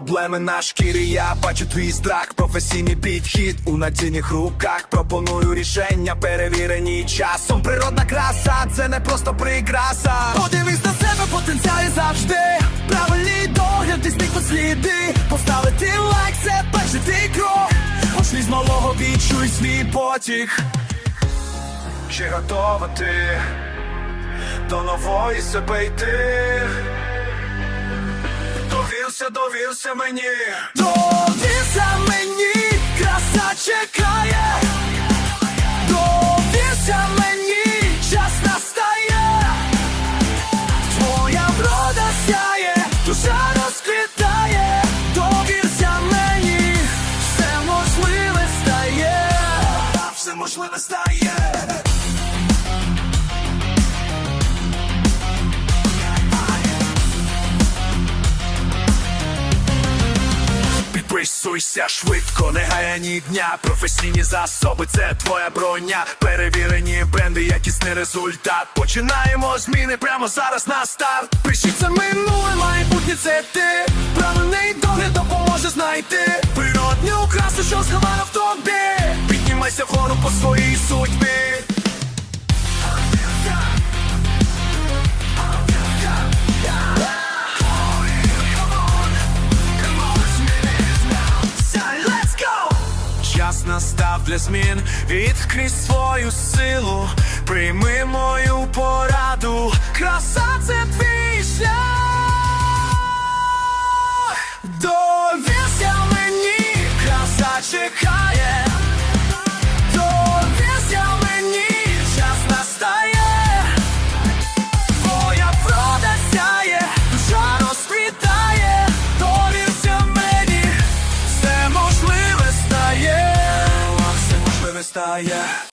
проблеми на шкірі. Я бачу твій страх, професійний підхід у надійних руках. Пропоную рішення, перевірені часом. Природна краса, це не просто прикраса. Подивись на себе, потенціал завжди. Правильний догляд, і зникли сліди. Поставити лайк, це перший твій крок. Почни з малого відчуй свій потік. Чи готова ти до нової себе йти? Довірся, довірся мені, довірся мені, краса чекає, довірся мені, час настає, твоя врода сяє, душа розквітає, довірся мені, все можливе стає, все можливе стає. Підписуйся швидко, не гая дня. Професійні засоби, це твоя броня. Перевірені бренди, якісний результат. Починаємо зміни прямо зараз на старт. Пишіть це минуле, майбутнє це ти. Правильний догляд допоможе знайти. Природню красу, що схована в тобі. Піднімайся вгору по своїй судьбі. Настав для змін, відкрий свою силу, прийми мою пораду, краса це твій шлях. Довірся мені, краса чекає. Все можливе